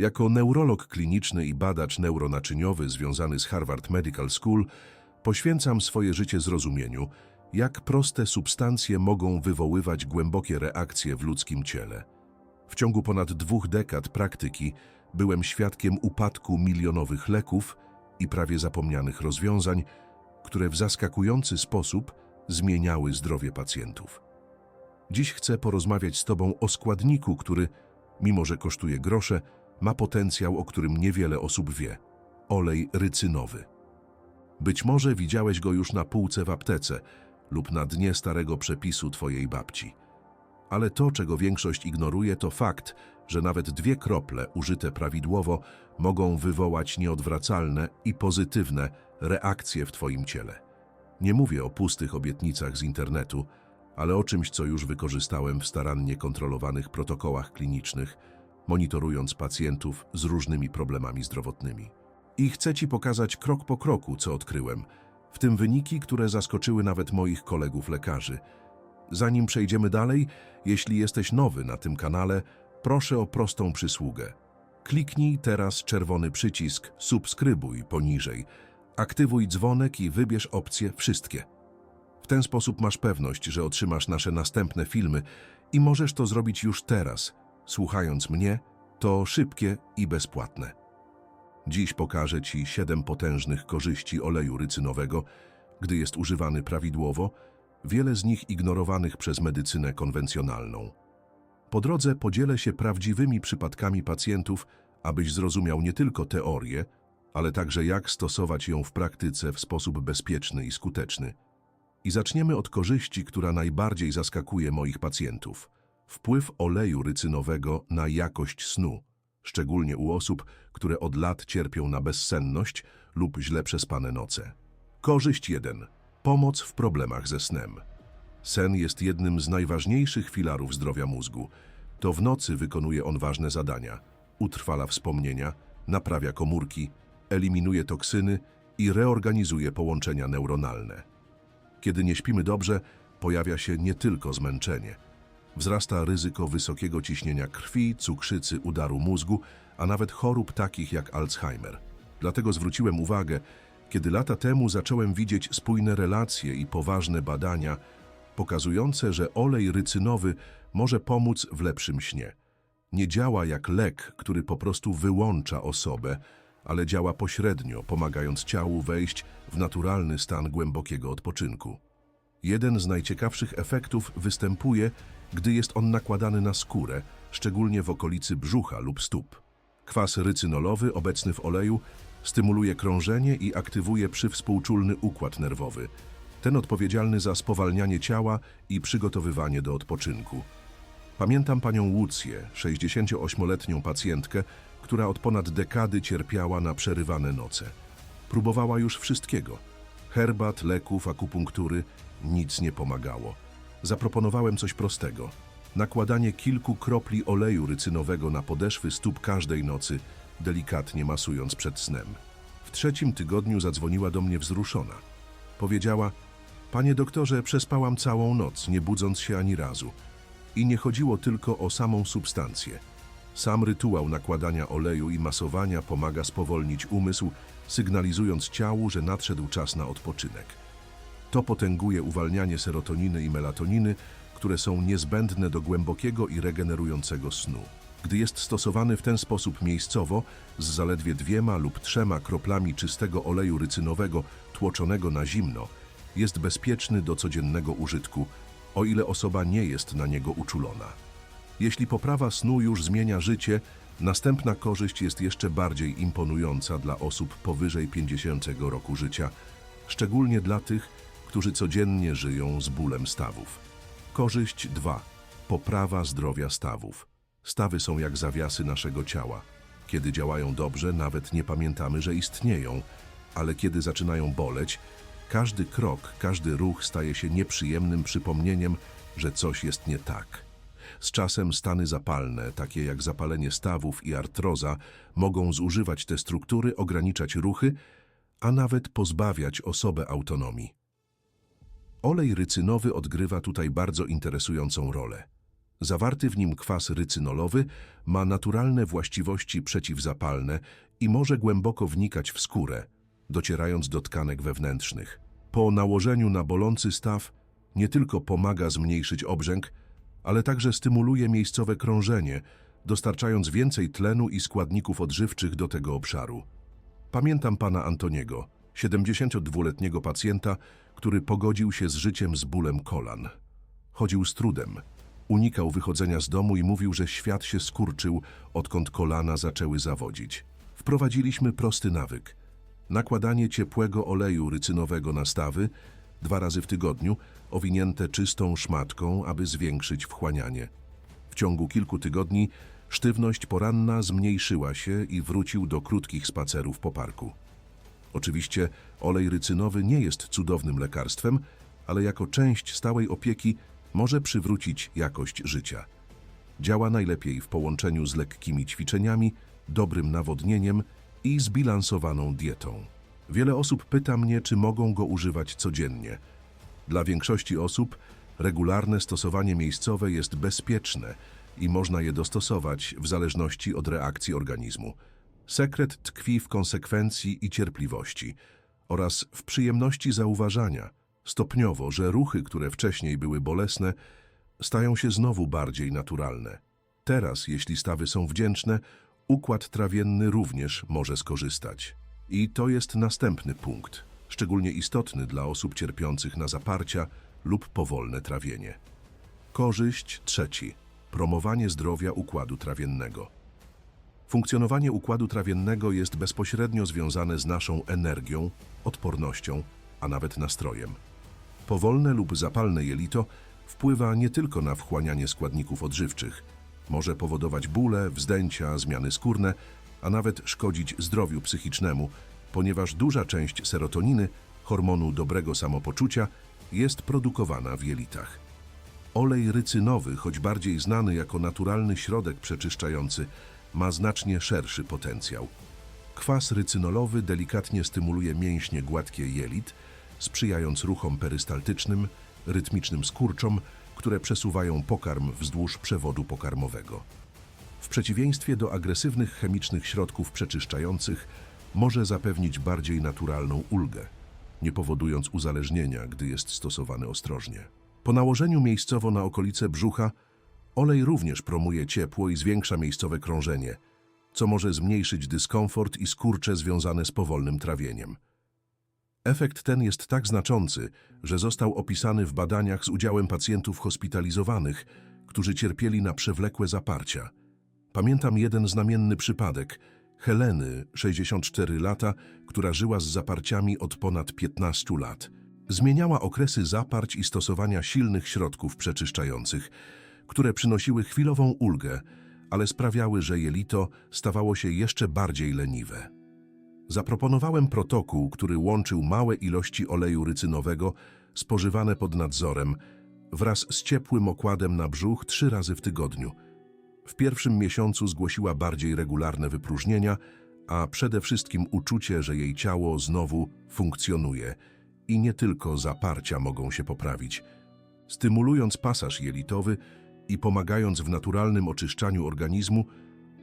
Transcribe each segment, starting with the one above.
Jako neurolog kliniczny i badacz neuronaczyniowy związany z Harvard Medical School poświęcam swoje życie zrozumieniu, jak proste substancje mogą wywoływać głębokie reakcje w ludzkim ciele. W ciągu ponad dwóch dekad praktyki byłem świadkiem upadku milionowych leków i prawie zapomnianych rozwiązań, które w zaskakujący sposób zmieniały zdrowie pacjentów. Dziś chcę porozmawiać z Tobą o składniku, który, mimo że kosztuje grosze, ma potencjał, o którym niewiele osób wie olej rycynowy. Być może widziałeś go już na półce w aptece lub na dnie starego przepisu Twojej babci. Ale to, czego większość ignoruje, to fakt, że nawet dwie krople użyte prawidłowo mogą wywołać nieodwracalne i pozytywne reakcje w Twoim ciele. Nie mówię o pustych obietnicach z internetu, ale o czymś, co już wykorzystałem w starannie kontrolowanych protokołach klinicznych, monitorując pacjentów z różnymi problemami zdrowotnymi. I chcę Ci pokazać krok po kroku, co odkryłem, w tym wyniki, które zaskoczyły nawet moich kolegów lekarzy. Zanim przejdziemy dalej, jeśli jesteś nowy na tym kanale, proszę o prostą przysługę. Kliknij teraz czerwony przycisk subskrybuj poniżej, aktywuj dzwonek i wybierz opcję wszystkie. W ten sposób masz pewność, że otrzymasz nasze następne filmy i możesz to zrobić już teraz. Słuchając mnie, to szybkie i bezpłatne. Dziś pokażę Ci siedem potężnych korzyści oleju rycynowego, gdy jest używany prawidłowo, wiele z nich ignorowanych przez medycynę konwencjonalną. Po drodze podzielę się prawdziwymi przypadkami pacjentów, abyś zrozumiał nie tylko teorię, ale także jak stosować ją w praktyce w sposób bezpieczny i skuteczny. I zaczniemy od korzyści, która najbardziej zaskakuje moich pacjentów. Wpływ oleju rycynowego na jakość snu, szczególnie u osób, które od lat cierpią na bezsenność lub źle przespane noce. Korzyść 1. Pomoc w problemach ze snem. Sen jest jednym z najważniejszych filarów zdrowia mózgu. To w nocy wykonuje on ważne zadania. Utrwala wspomnienia, naprawia komórki, eliminuje toksyny i reorganizuje połączenia neuronalne. Kiedy nie śpimy dobrze, pojawia się nie tylko zmęczenie. Wzrasta ryzyko wysokiego ciśnienia krwi, cukrzycy, udaru mózgu, a nawet chorób takich jak Alzheimer. Dlatego zwróciłem uwagę, kiedy lata temu zacząłem widzieć spójne relacje i poważne badania pokazujące, że olej rycynowy może pomóc w lepszym śnie. Nie działa jak lek, który po prostu wyłącza osobę, ale działa pośrednio, pomagając ciału wejść w naturalny stan głębokiego odpoczynku. Jeden z najciekawszych efektów występuje, gdy jest on nakładany na skórę, szczególnie w okolicy brzucha lub stóp. Kwas rycynolowy obecny w oleju stymuluje krążenie i aktywuje przywspółczulny układ nerwowy, ten odpowiedzialny za spowalnianie ciała i przygotowywanie do odpoczynku. Pamiętam panią Łucję, 68-letnią pacjentkę, która od ponad dekady cierpiała na przerywane noce. Próbowała już wszystkiego. Herbat, leków, akupunktury, nic nie pomagało. Zaproponowałem coś prostego. Nakładanie kilku kropli oleju rycynowego na podeszwy stóp każdej nocy, delikatnie masując przed snem. W trzecim tygodniu zadzwoniła do mnie wzruszona. Powiedziała, panie doktorze, przespałam całą noc, nie budząc się ani razu. I nie chodziło tylko o samą substancję. Sam rytuał nakładania oleju i masowania pomaga spowolnić umysł, sygnalizując ciału, że nadszedł czas na odpoczynek. To potęguje uwalnianie serotoniny i melatoniny, które są niezbędne do głębokiego i regenerującego snu. Gdy jest stosowany w ten sposób miejscowo, z zaledwie dwiema lub trzema kroplami czystego oleju rycynowego tłoczonego na zimno, jest bezpieczny do codziennego użytku, o ile osoba nie jest na niego uczulona. Jeśli poprawa snu już zmienia życie, następna korzyść jest jeszcze bardziej imponująca dla osób powyżej 50 roku życia, szczególnie dla tych, którzy codziennie żyją z bólem stawów. Korzyść 2. Poprawa zdrowia stawów. Stawy są jak zawiasy naszego ciała. Kiedy działają dobrze, nawet nie pamiętamy, że istnieją, ale kiedy zaczynają boleć, każdy krok, każdy ruch staje się nieprzyjemnym przypomnieniem, że coś jest nie tak. Z czasem stany zapalne, takie jak zapalenie stawów i artroza, mogą zużywać te struktury, ograniczać ruchy, a nawet pozbawiać osobę autonomii. Olej rycynowy odgrywa tutaj bardzo interesującą rolę. Zawarty w nim kwas rycynolowy ma naturalne właściwości przeciwzapalne i może głęboko wnikać w skórę, docierając do tkanek wewnętrznych. Po nałożeniu na bolący staw nie tylko pomaga zmniejszyć obrzęk, ale także stymuluje miejscowe krążenie, dostarczając więcej tlenu i składników odżywczych do tego obszaru. Pamiętam pana Antoniego, 72-letniego pacjenta, który pogodził się z życiem z bólem kolan. Chodził z trudem, unikał wychodzenia z domu i mówił, że świat się skurczył, odkąd kolana zaczęły zawodzić. Wprowadziliśmy prosty nawyk. Nakładanie ciepłego oleju rycynowego na stawy, dwa razy w tygodniu, owinięte czystą szmatką, aby zwiększyć wchłanianie. W ciągu kilku tygodni sztywność poranna zmniejszyła się i wrócił do krótkich spacerów po parku. Oczywiście olej rycynowy nie jest cudownym lekarstwem, ale jako część stałej opieki może przywrócić jakość życia. Działa najlepiej w połączeniu z lekkimi ćwiczeniami, dobrym nawodnieniem i zbilansowaną dietą. Wiele osób pyta mnie, czy mogą go używać codziennie. Dla większości osób regularne stosowanie miejscowe jest bezpieczne i można je dostosować w zależności od reakcji organizmu. Sekret tkwi w konsekwencji i cierpliwości oraz w przyjemności zauważania stopniowo, że ruchy, które wcześniej były bolesne, stają się znowu bardziej naturalne. Teraz, jeśli stawy są wdzięczne, układ trawienny również może skorzystać. I to jest następny punkt, szczególnie istotny dla osób cierpiących na zaparcia lub powolne trawienie. Korzyść trzeci. Promowanie zdrowia układu trawiennego. Funkcjonowanie układu trawiennego jest bezpośrednio związane z naszą energią, odpornością, a nawet nastrojem. Powolne lub zapalne jelito wpływa nie tylko na wchłanianie składników odżywczych, może powodować bóle, wzdęcia, zmiany skórne, a nawet szkodzić zdrowiu psychicznemu, ponieważ duża część serotoniny, hormonu dobrego samopoczucia, jest produkowana w jelitach. Olej rycynowy, choć bardziej znany jako naturalny środek przeczyszczający, ma znacznie szerszy potencjał. Kwas rycynolowy delikatnie stymuluje mięśnie gładkie jelit, sprzyjając ruchom perystaltycznym, rytmicznym skurczom, które przesuwają pokarm wzdłuż przewodu pokarmowego. W przeciwieństwie do agresywnych chemicznych środków przeczyszczających, może zapewnić bardziej naturalną ulgę, nie powodując uzależnienia, gdy jest stosowany ostrożnie. Po nałożeniu miejscowo na okolice brzucha, olej również promuje ciepło i zwiększa miejscowe krążenie, co może zmniejszyć dyskomfort i skurcze związane z powolnym trawieniem. Efekt ten jest tak znaczący, że został opisany w badaniach z udziałem pacjentów hospitalizowanych, którzy cierpieli na przewlekłe zaparcia. Pamiętam jeden znamienny przypadek Heleny, 64 lata, która żyła z zaparciami od ponad 15 lat. Zmieniała okresy zaparć i stosowania silnych środków przeczyszczających, które przynosiły chwilową ulgę, ale sprawiały, że jelito stawało się jeszcze bardziej leniwe. Zaproponowałem protokół, który łączył małe ilości oleju rycynowego spożywane pod nadzorem wraz z ciepłym okładem na brzuch trzy razy w tygodniu. W pierwszym miesiącu zgłosiła bardziej regularne wypróżnienia, a przede wszystkim uczucie, że jej ciało znowu funkcjonuje i nie tylko zaparcia mogą się poprawić. Stymulując pasaż jelitowy i pomagając w naturalnym oczyszczaniu organizmu,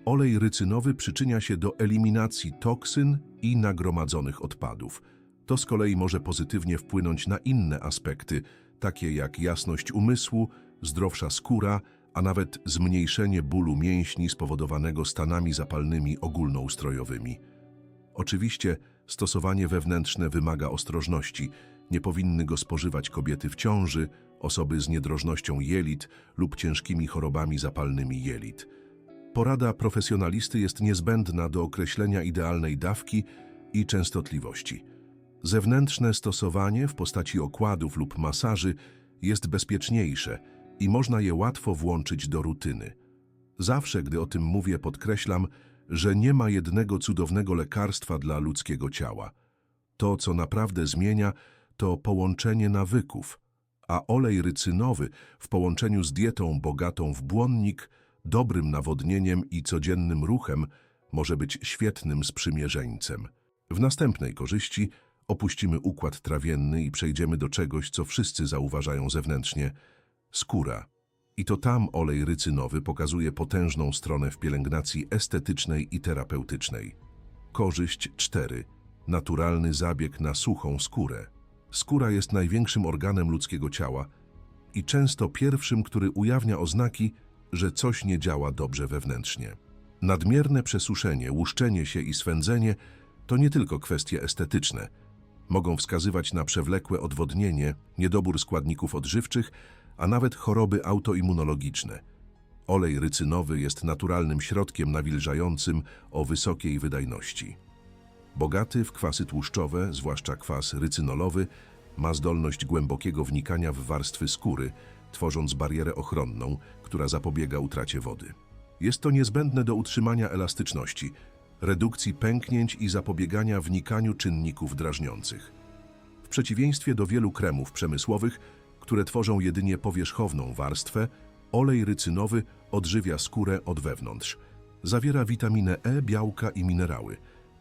olej rycynowy przyczynia się do eliminacji toksyn i nagromadzonych odpadów. To z kolei może pozytywnie wpłynąć na inne aspekty, takie jak jasność umysłu, zdrowsza skóra, a nawet zmniejszenie bólu mięśni spowodowanego stanami zapalnymi ogólnoustrojowymi. Oczywiście stosowanie wewnętrzne wymaga ostrożności. Nie powinny go spożywać kobiety w ciąży, osoby z niedrożnością jelit lub ciężkimi chorobami zapalnymi jelit. Porada profesjonalisty jest niezbędna do określenia idealnej dawki i częstotliwości. Zewnętrzne stosowanie w postaci okładów lub masaży jest bezpieczniejsze i można je łatwo włączyć do rutyny. Zawsze, gdy o tym mówię, podkreślam, że nie ma jednego cudownego lekarstwa dla ludzkiego ciała. To, co naprawdę zmienia, to połączenie nawyków, a olej rycynowy w połączeniu z dietą bogatą w błonnik, dobrym nawodnieniem i codziennym ruchem może być świetnym sprzymierzeńcem. W następnej korzyści opuścimy układ trawienny i przejdziemy do czegoś, co wszyscy zauważają zewnętrznie – skóra. I to tam olej rycynowy pokazuje potężną stronę w pielęgnacji estetycznej i terapeutycznej. Korzyść 4. Naturalny zabieg na suchą skórę. Skóra jest największym organem ludzkiego ciała i często pierwszym, który ujawnia oznaki, że coś nie działa dobrze wewnętrznie. Nadmierne przesuszenie, łuszczenie się i swędzenie to nie tylko kwestie estetyczne. Mogą wskazywać na przewlekłe odwodnienie, niedobór składników odżywczych, a nawet choroby autoimmunologiczne. Olej rycynowy jest naturalnym środkiem nawilżającym o wysokiej wydajności. Bogaty w kwasy tłuszczowe, zwłaszcza kwas rycynolowy, ma zdolność głębokiego wnikania w warstwy skóry, tworząc barierę ochronną, która zapobiega utracie wody. Jest to niezbędne do utrzymania elastyczności, redukcji pęknięć i zapobiegania wnikaniu czynników drażniących. W przeciwieństwie do wielu kremów przemysłowych, które tworzą jedynie powierzchowną warstwę, olej rycynowy odżywia skórę od wewnątrz. Zawiera witaminę E, białka i minerały,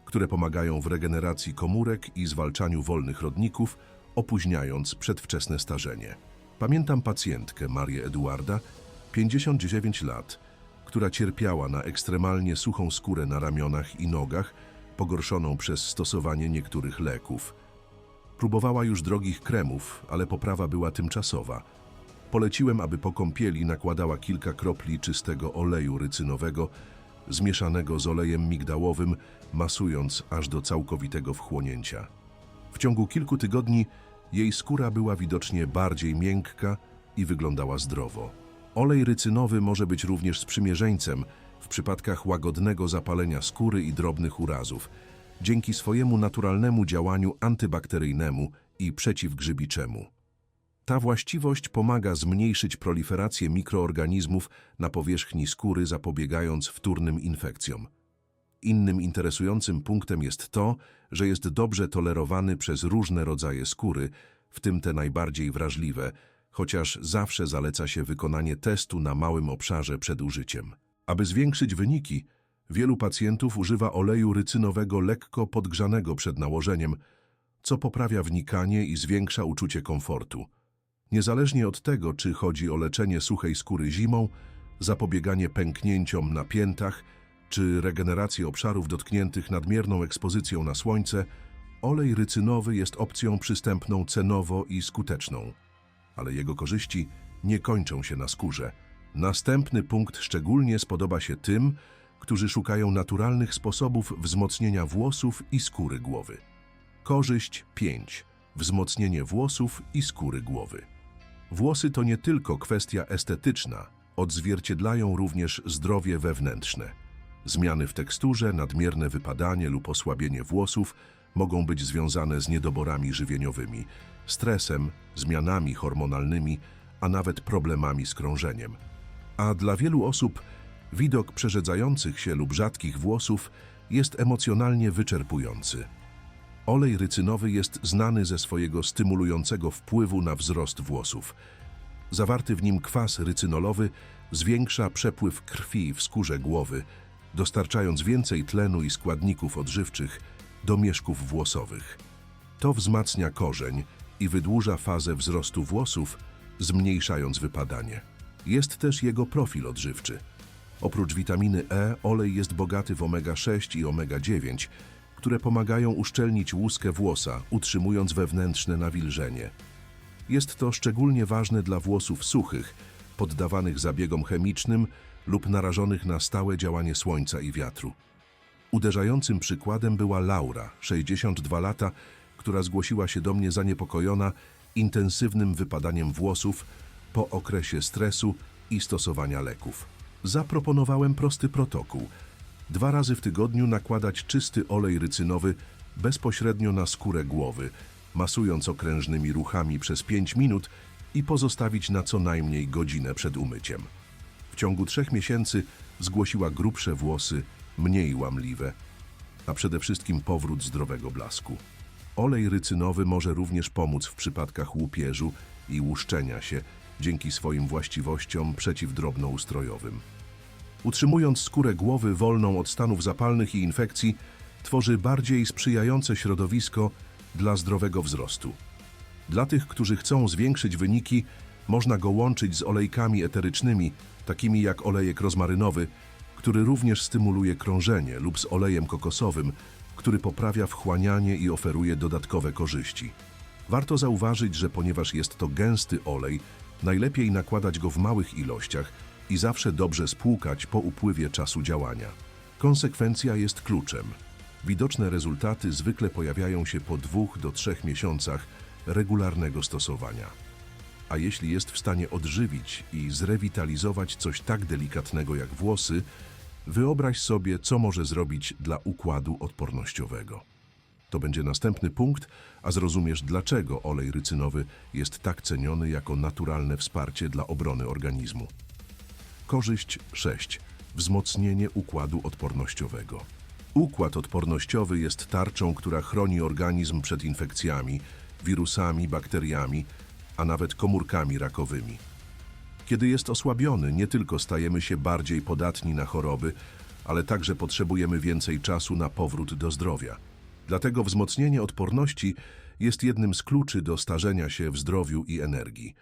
które pomagają w regeneracji komórek i zwalczaniu wolnych rodników, opóźniając przedwczesne starzenie. Pamiętam pacjentkę Marię Eduarda, 59 lat, która cierpiała na ekstremalnie suchą skórę na ramionach i nogach, pogorszoną przez stosowanie niektórych leków. Próbowała już drogich kremów, ale poprawa była tymczasowa. Poleciłem, aby po kąpieli nakładała kilka kropli czystego oleju rycynowego, zmieszanego z olejem migdałowym, masując aż do całkowitego wchłonięcia. W ciągu kilku tygodni jej skóra była widocznie bardziej miękka i wyglądała zdrowo. Olej rycynowy może być również sprzymierzeńcem w przypadkach łagodnego zapalenia skóry i drobnych urazów, dzięki swojemu naturalnemu działaniu antybakteryjnemu i przeciwgrzybiczemu. Ta właściwość pomaga zmniejszyć proliferację mikroorganizmów na powierzchni skóry, zapobiegając wtórnym infekcjom. Innym interesującym punktem jest to, że jest dobrze tolerowany przez różne rodzaje skóry, w tym te najbardziej wrażliwe, chociaż zawsze zaleca się wykonanie testu na małym obszarze przed użyciem. Aby zwiększyć wyniki, wielu pacjentów używa oleju rycynowego lekko podgrzanego przed nałożeniem, co poprawia wnikanie i zwiększa uczucie komfortu. Niezależnie od tego, czy chodzi o leczenie suchej skóry zimą, zapobieganie pęknięciom na piętach, czy regenerację obszarów dotkniętych nadmierną ekspozycją na słońce, olej rycynowy jest opcją przystępną cenowo i skuteczną. Ale jego korzyści nie kończą się na skórze. Następny punkt szczególnie spodoba się tym, którzy szukają naturalnych sposobów wzmocnienia włosów i skóry głowy. Korzyść 5. Wzmocnienie włosów i skóry głowy. Włosy to nie tylko kwestia estetyczna, odzwierciedlają również zdrowie wewnętrzne. Zmiany w teksturze, nadmierne wypadanie lub osłabienie włosów mogą być związane z niedoborami żywieniowymi, stresem, zmianami hormonalnymi, a nawet problemami z krążeniem. A dla wielu osób widok przerzedzających się lub rzadkich włosów jest emocjonalnie wyczerpujący. Olej rycynowy jest znany ze swojego stymulującego wpływu na wzrost włosów. Zawarty w nim kwas rycynolowy zwiększa przepływ krwi w skórze głowy, dostarczając więcej tlenu i składników odżywczych do mieszków włosowych. To wzmacnia korzeń i wydłuża fazę wzrostu włosów, zmniejszając wypadanie. Jest też jego profil odżywczy. Oprócz witaminy E, olej jest bogaty w omega-6 i omega-9, które pomagają uszczelnić łuskę włosa, utrzymując wewnętrzne nawilżenie. Jest to szczególnie ważne dla włosów suchych, poddawanych zabiegom chemicznym lub narażonych na stałe działanie słońca i wiatru. Uderzającym przykładem była Laura, 62 lata, która zgłosiła się do mnie zaniepokojona intensywnym wypadaniem włosów po okresie stresu i stosowania leków. Zaproponowałem prosty protokół. Dwa razy w tygodniu nakładać czysty olej rycynowy bezpośrednio na skórę głowy, masując okrężnymi ruchami przez 5 minut i pozostawić na co najmniej godzinę przed umyciem. W ciągu trzech miesięcy zgłosiła grubsze włosy, mniej łamliwe, a przede wszystkim powrót zdrowego blasku. Olej rycynowy może również pomóc w przypadkach łupieżu i łuszczenia się dzięki swoim właściwościom przeciwdrobnoustrojowym. Utrzymując skórę głowy wolną od stanów zapalnych i infekcji, tworzy bardziej sprzyjające środowisko dla zdrowego wzrostu. Dla tych, którzy chcą zwiększyć wyniki, Można go łączyć z olejkami eterycznymi, takimi jak olejek rozmarynowy, który również stymuluje krążenie, lub z olejem kokosowym, który poprawia wchłanianie i oferuje dodatkowe korzyści. Warto zauważyć, że ponieważ jest to gęsty olej, najlepiej nakładać go w małych ilościach i zawsze dobrze spłukać po upływie czasu działania. Konsekwencja jest kluczem. Widoczne rezultaty zwykle pojawiają się po dwóch do trzech miesiącach regularnego stosowania. A jeśli jest w stanie odżywić i zrewitalizować coś tak delikatnego jak włosy, wyobraź sobie, co może zrobić dla układu odpornościowego. To będzie następny punkt, a zrozumiesz, dlaczego olej rycynowy jest tak ceniony jako naturalne wsparcie dla obrony organizmu. Korzyść 6. Wzmocnienie układu odpornościowego. Układ odpornościowy jest tarczą, która chroni organizm przed infekcjami, wirusami, bakteriami, a nawet komórkami rakowymi. Kiedy jest osłabiony, nie tylko stajemy się bardziej podatni na choroby, ale także potrzebujemy więcej czasu na powrót do zdrowia. Dlatego wzmocnienie odporności jest jednym z kluczy do starzenia się w zdrowiu i energii.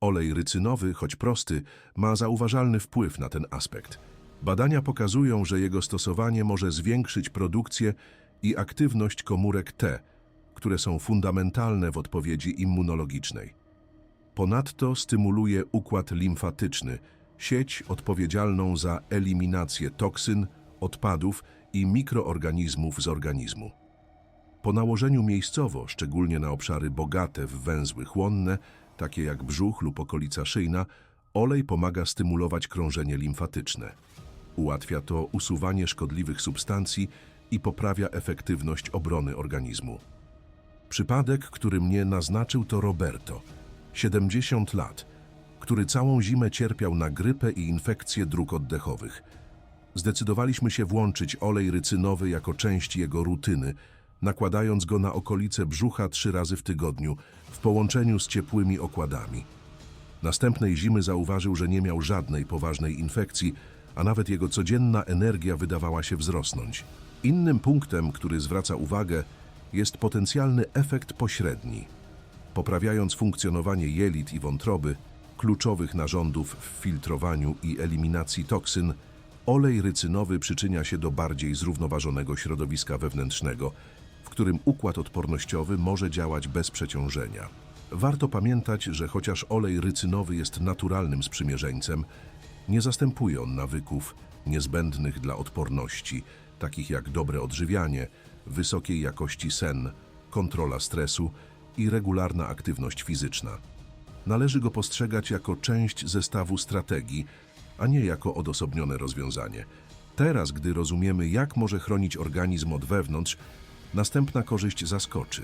Olej rycynowy, choć prosty, ma zauważalny wpływ na ten aspekt. Badania pokazują, że jego stosowanie może zwiększyć produkcję i aktywność komórek T, które są fundamentalne w odpowiedzi immunologicznej. Ponadto stymuluje układ limfatyczny, sieć odpowiedzialną za eliminację toksyn, odpadów i mikroorganizmów z organizmu. Po nałożeniu miejscowo, szczególnie na obszary bogate w węzły chłonne, takie jak brzuch lub okolica szyjna, olej pomaga stymulować krążenie limfatyczne. Ułatwia to usuwanie szkodliwych substancji i poprawia efektywność obrony organizmu. Przypadek, który mnie naznaczył, to Roberto, 70 lat, który całą zimę cierpiał na grypę i infekcje dróg oddechowych. Zdecydowaliśmy się włączyć olej rycynowy jako część jego rutyny, nakładając go na okolice brzucha trzy razy w tygodniu w połączeniu z ciepłymi okładami. Następnej zimy zauważył, że nie miał żadnej poważnej infekcji, a nawet jego codzienna energia wydawała się wzrosnąć. Innym punktem, który zwraca uwagę, jest potencjalny efekt pośredni. Poprawiając funkcjonowanie jelit i wątroby, kluczowych narządów w filtrowaniu i eliminacji toksyn, olej rycynowy przyczynia się do bardziej zrównoważonego środowiska wewnętrznego, w którym układ odpornościowy może działać bez przeciążenia. Warto pamiętać, że chociaż olej rycynowy jest naturalnym sprzymierzeńcem, nie zastępuje on nawyków niezbędnych dla odporności, takich jak dobre odżywianie, wysokiej jakości sen, kontrola stresu i regularna aktywność fizyczna. Należy go postrzegać jako część zestawu strategii, a nie jako odosobnione rozwiązanie. Teraz, gdy rozumiemy, jak może chronić organizm od wewnątrz, następna korzyść zaskoczy.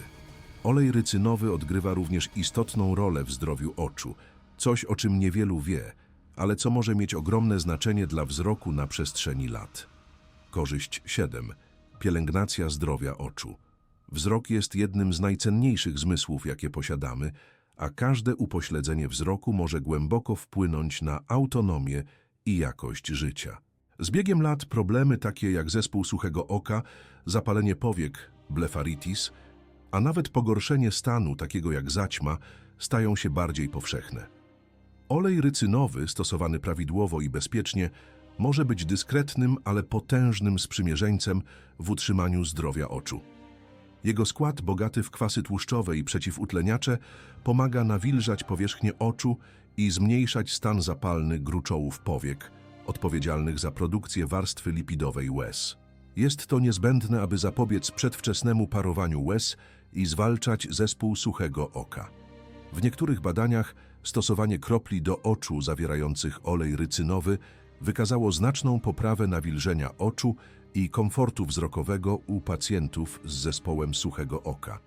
Olej rycynowy odgrywa również istotną rolę w zdrowiu oczu, coś o czym niewielu wie, ale co może mieć ogromne znaczenie dla wzroku na przestrzeni lat. Korzyść 7. Pielęgnacja zdrowia oczu. Wzrok jest jednym z najcenniejszych zmysłów, jakie posiadamy, a każde upośledzenie wzroku może głęboko wpłynąć na autonomię i jakość życia. Z biegiem lat problemy takie jak zespół suchego oka, zapalenie powiek, blefaritis, a nawet pogorszenie stanu takiego jak zaćma stają się bardziej powszechne. Olej rycynowy, stosowany prawidłowo i bezpiecznie, może być dyskretnym, ale potężnym sprzymierzeńcem w utrzymaniu zdrowia oczu. Jego skład, bogaty w kwasy tłuszczowe i przeciwutleniacze, pomaga nawilżać powierzchnię oczu i zmniejszać stan zapalny gruczołów powiek, odpowiedzialnych za produkcję warstwy lipidowej łez. Jest to niezbędne, aby zapobiec przedwczesnemu parowaniu łez i zwalczać zespół suchego oka. W niektórych badaniach stosowanie kropli do oczu zawierających olej rycynowy wykazało znaczną poprawę nawilżenia oczu i komfortu wzrokowego u pacjentów z zespołem suchego oka.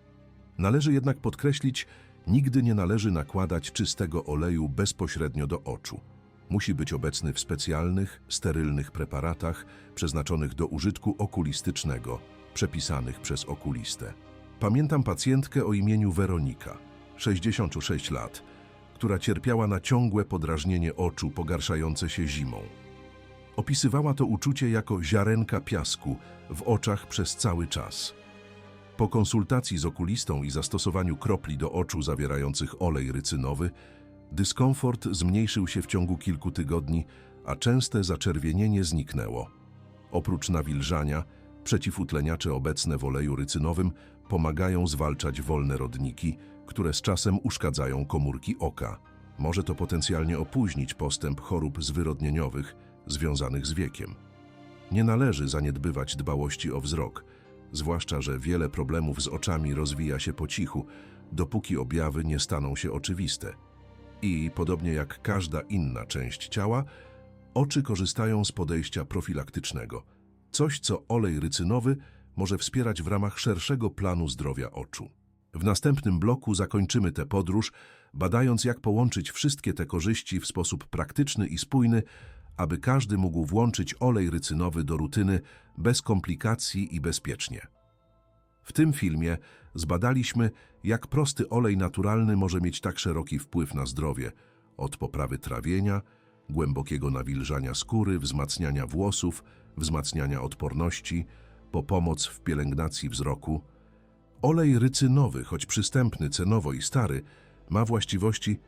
Należy jednak podkreślić, nigdy nie należy nakładać czystego oleju bezpośrednio do oczu. Musi być obecny w specjalnych, sterylnych preparatach przeznaczonych do użytku okulistycznego, przepisanych przez okulistę. Pamiętam pacjentkę o imieniu Weronika, 66 lat, która cierpiała na ciągłe podrażnienie oczu pogarszające się zimą. Opisywała to uczucie jako ziarenka piasku w oczach przez cały czas. Po konsultacji z okulistą i zastosowaniu kropli do oczu zawierających olej rycynowy, Dyskomfort zmniejszył się w ciągu kilku tygodni, a częste zaczerwienienie zniknęło. Oprócz nawilżania, przeciwutleniacze obecne w oleju rycynowym pomagają zwalczać wolne rodniki, które z czasem uszkadzają komórki oka. Może to potencjalnie opóźnić postęp chorób zwyrodnieniowych związanych z wiekiem. Nie należy zaniedbywać dbałości o wzrok, zwłaszcza, że wiele problemów z oczami rozwija się po cichu, dopóki objawy nie staną się oczywiste. I, podobnie jak każda inna część ciała, oczy korzystają z podejścia profilaktycznego. Coś, co olej rycynowy może wspierać w ramach szerszego planu zdrowia oczu. W następnym bloku zakończymy tę podróż, badając jak połączyć wszystkie te korzyści w sposób praktyczny i spójny, aby każdy mógł włączyć olej rycynowy do rutyny bez komplikacji i bezpiecznie. W tym filmie zbadaliśmy, jak prosty olej naturalny może mieć tak szeroki wpływ na zdrowie, od poprawy trawienia, głębokiego nawilżania skóry, wzmacniania włosów, wzmacniania odporności, po pomoc w pielęgnacji wzroku. Olej rycynowy, choć przystępny cenowo i stary, ma właściwości,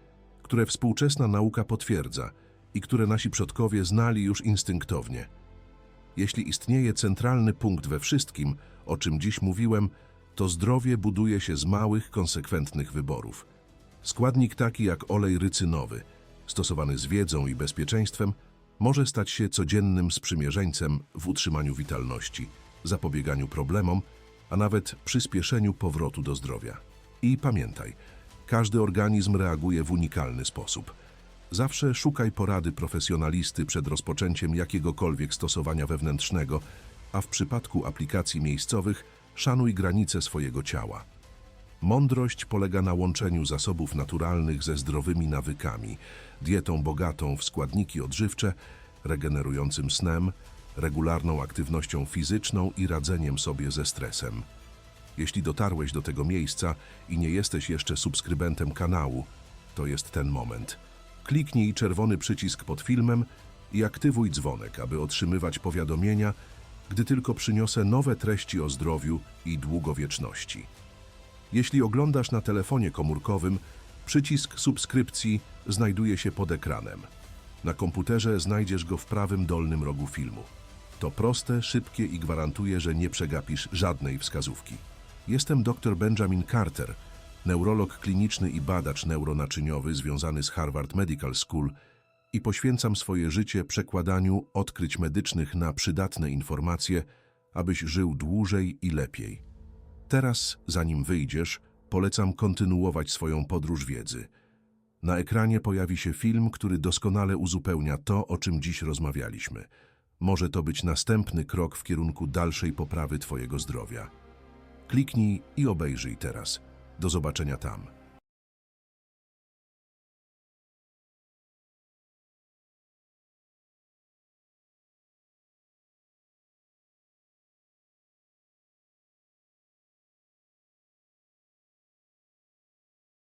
które współczesna nauka potwierdza i które nasi przodkowie znali już instynktownie. Jeśli istnieje centralny punkt we wszystkim, o czym dziś mówiłem, to zdrowie buduje się z małych, konsekwentnych wyborów. Składnik taki jak olej rycynowy, stosowany z wiedzą i bezpieczeństwem, może stać się codziennym sprzymierzeńcem w utrzymaniu witalności, zapobieganiu problemom, a nawet przyspieszeniu powrotu do zdrowia. I pamiętaj, każdy organizm reaguje w unikalny sposób. Zawsze szukaj porady profesjonalisty przed rozpoczęciem jakiegokolwiek stosowania wewnętrznego, a w przypadku aplikacji miejscowych szanuj granice swojego ciała. Mądrość polega na łączeniu zasobów naturalnych ze zdrowymi nawykami, dietą bogatą w składniki odżywcze, regenerującym snem, regularną aktywnością fizyczną i radzeniem sobie ze stresem. Jeśli dotarłeś do tego miejsca i nie jesteś jeszcze subskrybentem kanału, to jest ten moment. Kliknij czerwony przycisk pod filmem i aktywuj dzwonek, aby otrzymywać powiadomienia, gdy tylko przyniosę nowe treści o zdrowiu i długowieczności. Jeśli oglądasz na telefonie komórkowym, przycisk subskrypcji znajduje się pod ekranem. Na komputerze znajdziesz go w prawym dolnym rogu filmu. To proste, szybkie i gwarantuje, że nie przegapisz żadnej wskazówki. Jestem dr Benjamin Carter, neurolog kliniczny i badacz neuronaczyniowy związany z Harvard Medical School i poświęcam swoje życie przekładaniu odkryć medycznych na przydatne informacje, abyś żył dłużej i lepiej. Teraz, zanim wyjdziesz, polecam kontynuować swoją podróż wiedzy. Na ekranie pojawi się film, który doskonale uzupełnia to, o czym dziś rozmawialiśmy. Może to być następny krok w kierunku dalszej poprawy Twojego zdrowia. Kliknij i obejrzyj teraz. Do zobaczenia tam.